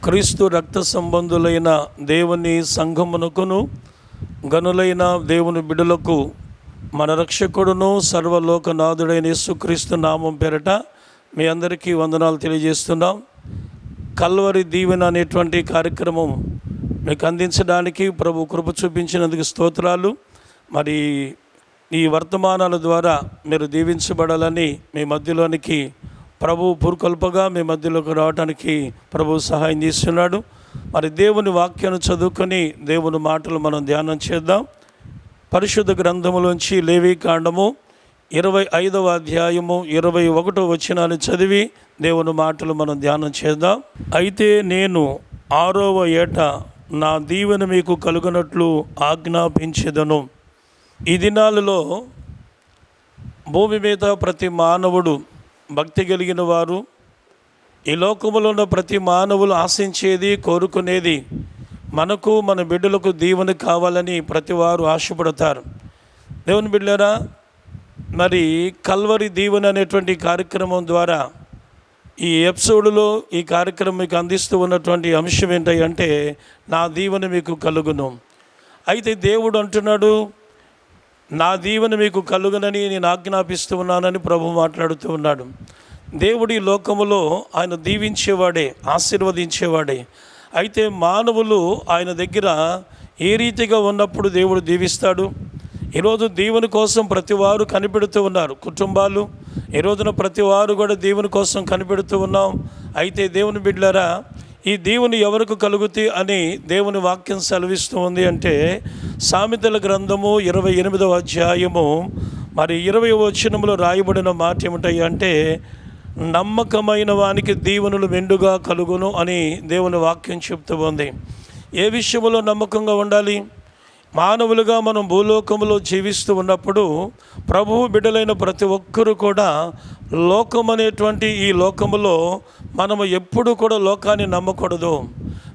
క్రీస్తు రక్త సంబంధులైన దేవుని సంఘమునకును గనులైన దేవుని బిడులకు మన రక్షకుడును సర్వలోకనాథుడైన యేసుక్రీస్తు నామం పేరట మీ అందరికీ వందనాలు తెలియజేస్తున్నాం. కల్వరి దీవెన అనేటువంటి కార్యక్రమం మీకు అందించడానికి ప్రభు కృప చూపించినందుకు స్తోత్రాలు. మరి ఈ వర్తమానాల ద్వారా మీరు దీవించబడాలని మీ మధ్యలోనికి ప్రభు పురుకొల్పగా మీ మధ్యలోకి రావడానికి ప్రభు సహాయం చేస్తున్నాడు. మరి దేవుని వాక్యాన్ని చదువుకొని దేవుని మాటలు మనం ధ్యానం చేద్దాం. పరిశుద్ధ గ్రంథములోంచి లేవి కాండము ఇరవై ఐదవ అధ్యాయము ఇరవై ఒకటో వచనాన్ని చదివి దేవుని మాటలు మనం ధ్యానం చేద్దాం. అయితే నేను ఆరవ ఏట నా దీవెన మీకు కలుగునట్లు ఆజ్ఞాపించేదను. ఈ దినాలలో భూమి మీద ప్రతి మానవుడు భక్తి కలిగిన వారు ఈ లోకములో ఉన్న ప్రతి మానవులు ఆశించేది కోరుకునేది మనకు మన బిడ్డలకు దీవెన కావాలని ప్రతి వారు ఆశపడతారు. దేవుని బిడ్డరా మరి కల్వరి దీవెన అనేటువంటి కార్యక్రమం ద్వారా ఈ ఎపిసోడ్లో ఈ కార్యక్రమం మీకు అందిస్తూ ఉన్నటువంటి అంశం ఏంటంటే నా దీవెన మీకు కలుగును. అయితే దేవుడు అంటున్నాడు నా దీవెన మీకు కలుగునని నేను ఆజ్ఞాపిస్తూ ఉన్నానని ప్రభు మాట్లాడుతూ ఉన్నాడు. దేవుడి లోకములో ఆయన దీవించేవాడే ఆశీర్వదించేవాడే. అయితే మానవులు ఆయన దగ్గర ఏ రీతిగా ఉన్నప్పుడు దేవుడు దీవిస్తాడు? ఈరోజు దీవెన కోసం ప్రతి వారు కనిపెడుతూ ఉన్నారు. కుటుంబాలు ఈ రోజున ప్రతి వారు కూడా దేవుని కోసం కనిపెడుతూ ఉన్నాం. అయితే దేవుని బిడ్డలారా ఈ దేవుని ఎవరికి కలుగుతాయి అని దేవుని వాక్యం సెలవిస్తూ ఉంది అంటే సామెతల గ్రంథము ఇరవై ఎనిమిదవ అధ్యాయము మరి ఇరవై వచనంలో రాయబడిన మాట ఏమిటాయి అంటే నమ్మకమైన వానికి దీవెనలు మెండుగా కలుగును అని దేవుని వాక్యం చెప్తూ ఉంది. ఏ విషయంలో నమ్మకంగా ఉండాలి? మానవులుగా మనం భూలోకంలో జీవిస్తూ ఉన్నప్పుడు ప్రభువు బిడ్డలైన ప్రతి ఒక్కరూ కూడా లోకం అనేటువంటి ఈ లోకములో మనము ఎప్పుడు కూడా లోకాన్ని నమ్మకూడదు.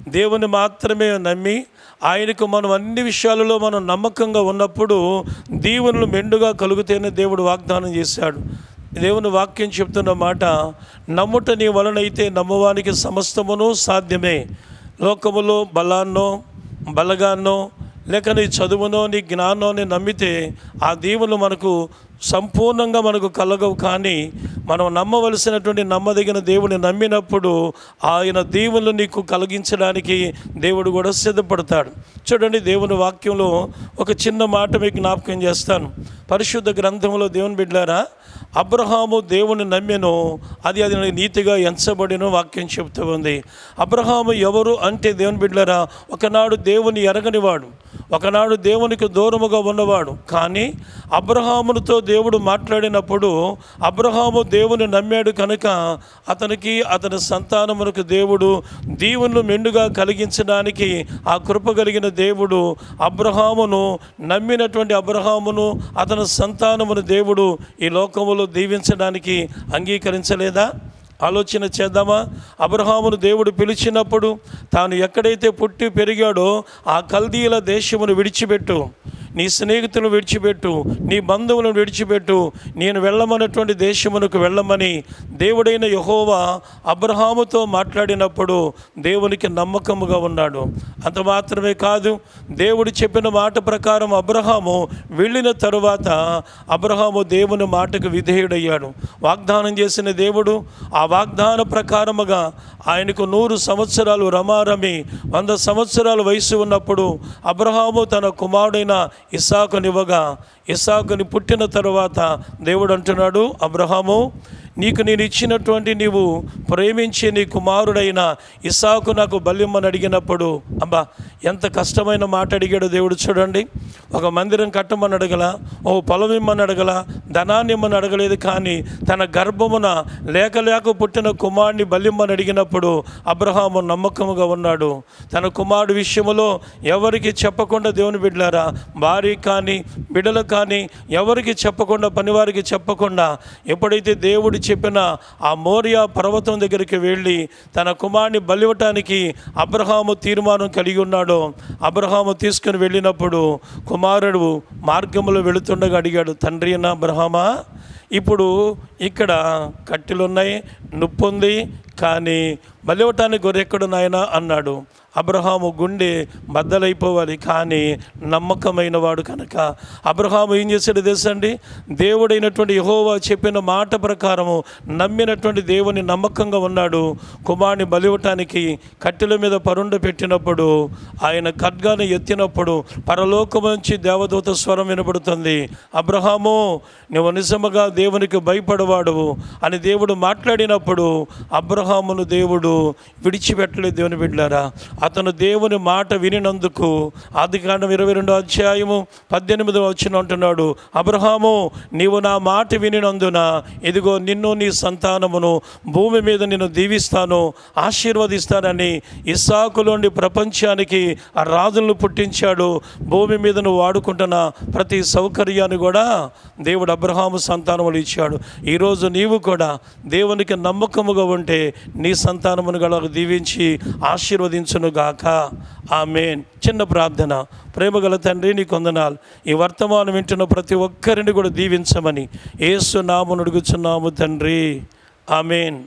దేవుని మాత్రమే నమ్మి ఆయనకు మనం అన్ని విషయాలలో మనం నమ్మకంగా ఉన్నప్పుడు దీవెనలు మెండుగా కలుగుతేనే దేవుడు వాగ్దానం చేశాడు. దేవుని వాక్యం చెప్తున్న మాట నమ్ముట నీ వలనైతే నమ్మవానికి సమస్తమును సాధ్యమే. లోకములో బలాన్నో బలగాన్నో లేక నీ చదువునో నీ జ్ఞానాన్ని నమ్మితే ఆ దీవులు మనకు సంపూర్ణంగా మనకు కలగవు. కానీ మనం నమ్మవలసినటువంటి నమ్మదగిన దేవుని నమ్మినప్పుడు ఆయన దీవులు నీకు కలిగించడానికి దేవుడు కూడా సిద్ధపడతాడు. చూడండి దేవుని వాక్యంలో ఒక చిన్న మాట మీకు జ్ఞాపకం చేస్తాను. పరిశుద్ధ గ్రంథంలో దేవుని బిడ్డారా అబ్రహాము దేవుని నమ్మెను అది అది నీతిగా ఎంచబడిన వాక్యం చెబుతూ ఉంది. అబ్రహాము ఎవరు అంటే దేవుని బిడ్డరా ఒకనాడు దేవుని ఎరగనివాడు ఒకనాడు దేవునికి దూరముగా ఉన్నవాడు. కానీ అబ్రహామునితో దేవుడు మాట్లాడినప్పుడు అబ్రహాము దేవుని నమ్మాడు కనుక అతనికి అతని సంతానమునకు దేవుడు దీవులను మెండుగా కలిగించడానికి ఆ కృప కలిగిన దేవుడు అబ్రహామును నమ్మినటువంటి అబ్రహామును అతని సంతానమును దేవుడు ఈ లోకములో దీవించడానికి అంగీకరించలేదు? ఆలోచన చేద్దామా? అబ్రహామును దేవుడు పిలిచినప్పుడు తాను ఎక్కడైతే పుట్టి పెరిగాడో ఆ కల్దీల దేశమును విడిచిపెట్టు. నీ స్నేహితులను విడిచిపెట్టు నీ బంధువులను విడిచిపెట్టు. నేను వెళ్ళమన్నటువంటి దేశమునకు వెళ్ళమని దేవుడైన యహోవా అబ్రహాముతో మాట్లాడినప్పుడు దేవునికి నమ్మకముగా ఉన్నాడు. అంత మాత్రమే కాదు దేవుడు చెప్పిన మాట ప్రకారం అబ్రహాము వెళ్ళిన తరువాత అబ్రహాము దేవుని మాటకు విధేయుడయ్యాడు. వాగ్దానం చేసిన దేవుడు ఆ వాగ్దాన ప్రకారముగా ఆయనకు నూరు సంవత్సరాలు రమారమి వంద సంవత్సరాల వయసు ఉన్నప్పుడు అబ్రహాము తన కుమారుడైన ఇస్సాకునివ్వగా ఇస్సాకుని పుట్టిన తరువాత దేవుడు అంటున్నాడు అబ్రహాము నీకు నేను ఇచ్చినటువంటి నీవు ప్రేమించే నీ కుమారుడైన ఇసాకు నాకు బలిమ్మని అడిగినప్పుడు అబ్బా ఎంత కష్టమైన మాట అడిగాడు దేవుడు చూడండి. ఒక మందిరం కట్టమని అడగల ఓ పొలం ఇమ్మని అడగల ధనాన్ని ఇమ్మని అడగలేదు కానీ తన గర్భమున లేక లేక పుట్టిన కుమారుని బలిమ్మని అడిగినప్పుడు అబ్రహాము నమ్మకముగా ఉన్నాడు. తన కుమారుడు విషయములో ఎవరికి చెప్పకుండా దేవుని బిడ్డలారా భార్య కానీ బిడ్డలు కానీ ఎవరికి చెప్పకుండా పనివారికి చెప్పకుండా ఎప్పుడైతే దేవుడు చెప్పిన ఆ మోరియా పర్వతం దగ్గరికి వెళ్ళి తన కుమారుని బలివటానికి అబ్రహాము తీర్మానం కలిగి ఉన్నాడు. అబ్రహాము తీసుకుని వెళ్ళినప్పుడు కుమారుడు మార్గంలో వెళుతుండగా అడిగాడు తండ్రి అన్న అబ్రహామా ఇప్పుడు ఇక్కడ కట్టెలున్నాయి నొప్పి ఉంది కానీ బలివటానికి గొర్రెక్కడు నాయన అన్నాడు. అబ్రహాము గుండె బద్దలైపోవాలి కానీ నమ్మకమైన వాడు కనుక. అబ్రహాము ఏం చేశాడు తెలుసండి దేవుడైనటువంటి యహోవా చెప్పిన మాట ప్రకారము నమ్మినటువంటి దేవుని నమ్మకంగా ఉన్నాడు. కుమారుని బలివటానికి కట్టెల మీద పరుండు పెట్టినప్పుడు ఆయన ఖడ్గాను ఎత్తినప్పుడు పరలోకం నుంచి దేవదూత స్వరం వినబడుతుంది. అబ్రహాము నువ్వు నిజముగా దేవునికి భయపడవాడు అని దేవుడు మాట్లాడినప్పుడు అబ్రహామును దేవుడు విడిచిపెట్టలేదు దేవుని బిడ్డారా అతను దేవుని మాట వినినందుకు ఆదికాండం ఇరవై రెండో అధ్యాయము పద్దెనిమిది వచ్చిన అంటున్నాడు అబ్రహాము నీవు నా మాట వినినందున ఇదిగో నిన్ను నీ సంతానమును భూమి మీద నిన్ను దీవిస్తాను ఆశీర్వదిస్తానని ఇస్సాకులోని ప్రపంచానికి ఆ రాజులను పుట్టించాడు భూమి మీద వాడుకుంటున్న ప్రతి సౌకర్యాన్ని కూడా దేవుడు అబ్రహాము సంతానములు ఇచ్చాడు. ఈరోజు నీవు కూడా దేవునికి నమ్మకముగా ఉంటే నీ సంతానమును గల దీవించి ఆశీర్వదించును గాక. ఆమెన్. చిన్న ప్రార్థన. ప్రేమగల తండ్రి నీ కొందనాలు ఈ వర్తమానం వింటున్న ప్రతి ఒక్కరిని కూడా దీవించమని ఏసు నామను అడుగుచున్నాము తండ్రి. ఆమెన్.